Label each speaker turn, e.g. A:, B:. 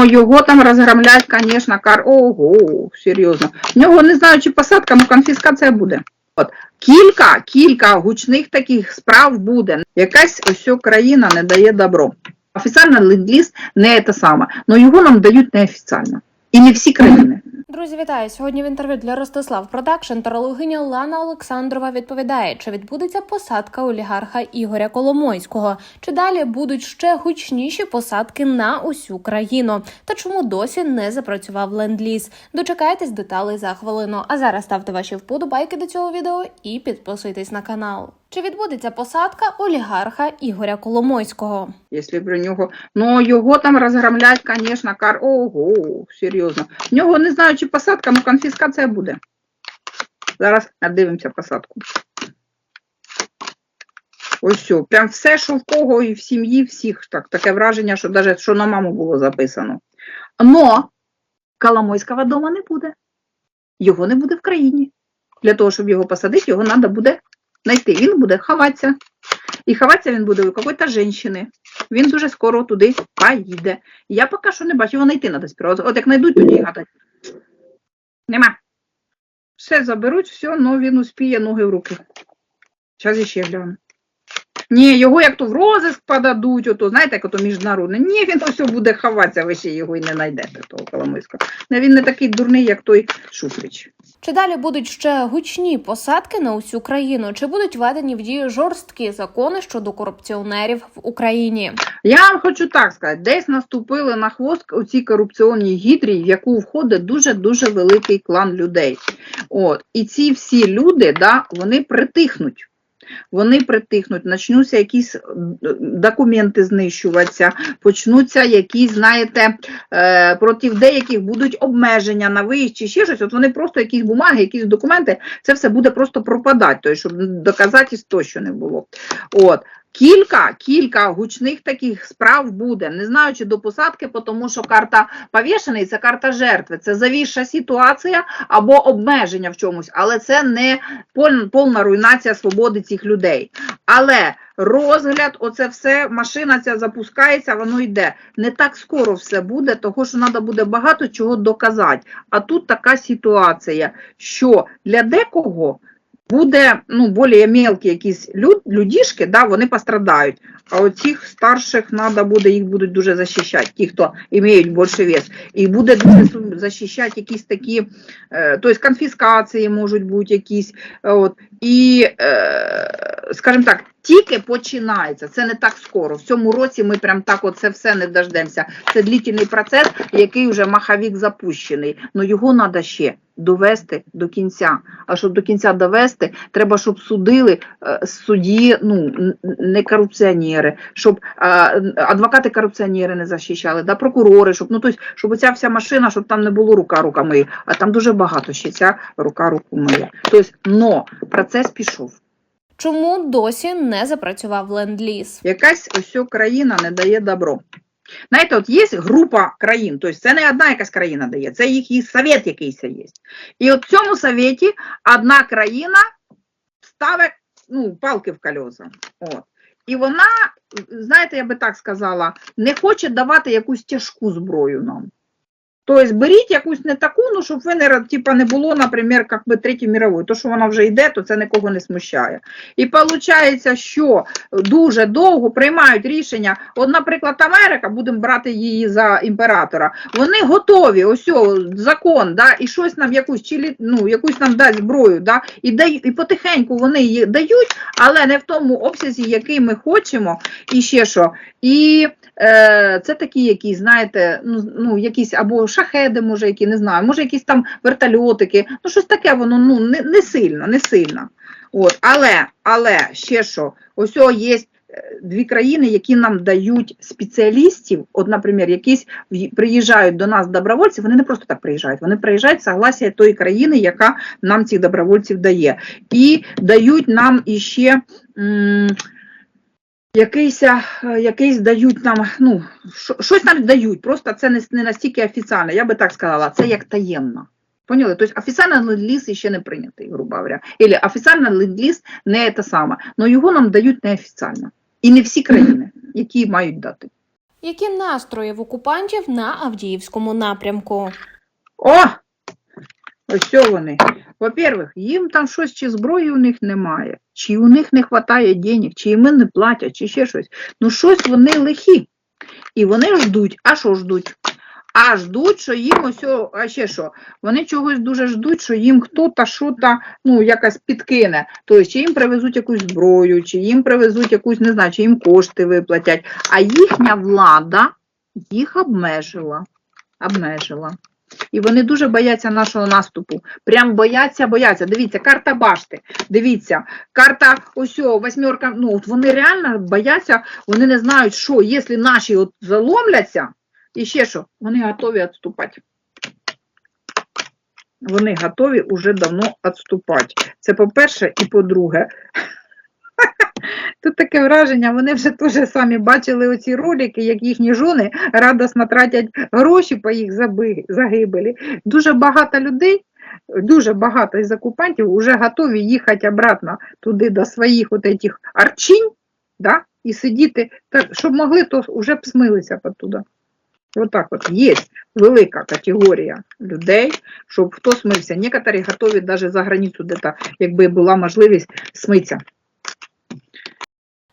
A: Ну його там розгромлять, звісно, кар. Ого, серйозно. В нього не знаю, чи посадка, але конфіскація буде. От кілька, кілька гучних таких справ буде. Якась ось країна не дає добро. Офіційно ленд-ліз не те саме, але його нам дають неофіційно. І не всі країни.
B: Друзі, вітаю! Сьогодні в інтерв'ю для Ростислав Продакшн тарологиня Лана Олександрова відповідає, чи відбудеться посадка олігарха Ігоря Коломойського, чи далі будуть ще гучніші посадки на усю країну, та чому досі не запрацював ленд-ліз. Дочекайтесь деталей за хвилину. А зараз ставте ваші вподобайки до цього відео і підписуйтесь на канал. Чи відбудеться посадка олігарха Ігоря Коломойського?
A: Якщо про нього. Ну його там розгромлять, звісно, кар. Ого, серйозно. В нього не знаю, чи посадка, ну конфіскація буде. Зараз дивимося посадку. Ось все. Прям все, що в кого і в сім'ї, всіх. Так, таке враження, що навіть що на маму було записано. Но Коломойського дома не буде. Його не буде в країні. Для того, щоб його посадити, його треба буде знайти. Він буде ховатися. І ховатися він буде у якоїсь жінки. Він дуже скоро туди поїде. Я поки що не бачу, його знайти треба спершу. От як знайдуть, тоді гадать. Нема. Все заберуть, все, але він успіє ноги в руки. Зараз іще гляну. Ні, його як то в розиск подадуть, ото, знаєте, як ото міжнародне. Ні, він ось буде ховатися, ви ще його і не знайдете, того Коломойського. Ну, Він не такий дурний, як той Шуфрич.
B: Чи далі будуть ще гучні посадки на усю країну? Чи будуть введені в дію жорсткі закони щодо корупціонерів в Україні?
A: Я вам хочу так сказати, десь наступили на хвост у цій корупційній гідрі, в яку входить дуже-дуже великий клан людей. От. І ці всі люди, да, вони притихнуть. Вони притихнуть, почнуться якісь е, документи знищуватися, почнуться якісь, знаєте, е, проти деяких будуть обмеження на виїзд чи ще щось. От вони просто якісь бумаги, якісь документи, це все буде просто пропадати, щоб доказати тощо не було. От. Кілька, кілька гучних таких справ буде. Не знаю, чи до посадки, тому що карта повішений це карта жертви. Це завіша ситуація або обмеження в чомусь, але це не повна руйнація свободи цих людей. Але розгляд, оце все, машина ця запускається, воно йде. Не так скоро все буде, того що треба буде багато чого доказати. А тут така ситуація, що для декого буде ну, більш мелкі якісь люд, людішки, да, вони пострадають. А оцих старших треба буде, їх будуть дуже захищати, ті, хто мають більше вес. І буде дуже захищати якісь такі, е, тобто конфіскації можуть бути якісь. От, і, е, скажімо так, тільки починається, це не так скоро. В цьому році ми прям так от це все не дождемося. Це длительний процес, який вже маховік запущений. Ну його треба ще довести до кінця. А щоб до кінця довести, треба, щоб судили е, судді, ну не корупціонери, щоб е, адвокати корупціонери не захищали, да, прокурори, щоб ну тобто, щоб ця вся машина, щоб там не було рука рука миє, а там дуже багато ще ця рука руку миє. Тобто, но процес пішов.
B: Чому досі не запрацював ленд-ліз?
A: Якась ось країна не дає добро. Знаєте, от є група країн, тобто це не одна якась країна дає, це їх і совет якийсь є. І от в цьому совєті одна країна ставить ну, палки в колеса. От. І вона, знаєте, я би так сказала, не хоче давати якусь тяжку зброю нам. Тобто беріть якусь не таку, ну щоб ви не, типа, не було, наприклад, як би Третьої мірової. То, що вона вже йде, то це нікого не смущає. І виходить, що дуже довго приймають рішення. От, наприклад, Америка, будемо брати її за імператора. Вони готові, ось закон, да, і щось нам якусь чи ну, якусь нам дасть зброю, да, і дають, і потихеньку вони її дають, але не в тому обсязі, який ми хочемо, і ще що. І е, це такі, які, знаєте, ну, ну якісь або шахеди, може, які не знаю, може, якісь там вертольотики, ну щось таке, воно ну не, не сильно, не сильно. От, але, але ще що, ось є е, дві країни, які нам дають спеціалістів, от, наприклад, якісь приїжджають до нас добровольці, вони не просто так приїжджають, вони приїжджають согласія тої країни, яка нам цих добровольців дає. І дають нам іще. м, Якийсь, е, якийсь дають нам, ну, щось нам дають, просто це не, не настільки офіційно, я би так сказала, це як таємно. Поняли? Тобто офіційний ленд-ліз ще не прийнятий, грубо говоря. Або офіційний ленд-ліз не те саме, але його нам дають неофіційно. І не всі країни, які мають дати.
B: Які настрої в окупантів на Авдіївському напрямку?
A: О! Ось що вони. Во-первых, їм там щось чи зброї у них немає, чи у них не вистачає денег, чи їм не платять, чи ще щось. Ну щось вони лихі. І вони ждуть. А що ждуть? А ждуть, що їм ось, а ще що? Вони чогось дуже ждуть, що їм хто-то що-то, ну, якось підкине. Тобто, чи їм привезуть якусь зброю, чи їм привезуть якусь, не знаю, чи їм кошти виплатять. А їхня влада їх обмежила. Обмежила. І вони дуже бояться нашого наступу. Прям бояться, бояться. Дивіться, карта башти. Дивіться, карта ось восьмерка. Ну, от вони реально бояться, вони не знають, що, якщо наші от заломляться, і ще що, вони готові відступати. Вони готові вже давно відступати. Це по-перше, і по-друге. Тут таке враження, вони вже теж самі бачили оці ролики, як їхні жони радосно тратять гроші по їх загибелі. Дуже багато людей, дуже багато із окупантів вже готові їхати обратно туди до своїх от этих арчинь, да, і сидіти, так, щоб могли, то вже б смилися оттуда. Отак от є велика категорія людей, щоб хто смився. Некоторі готові навіть за границю, де якби була можливість смитися.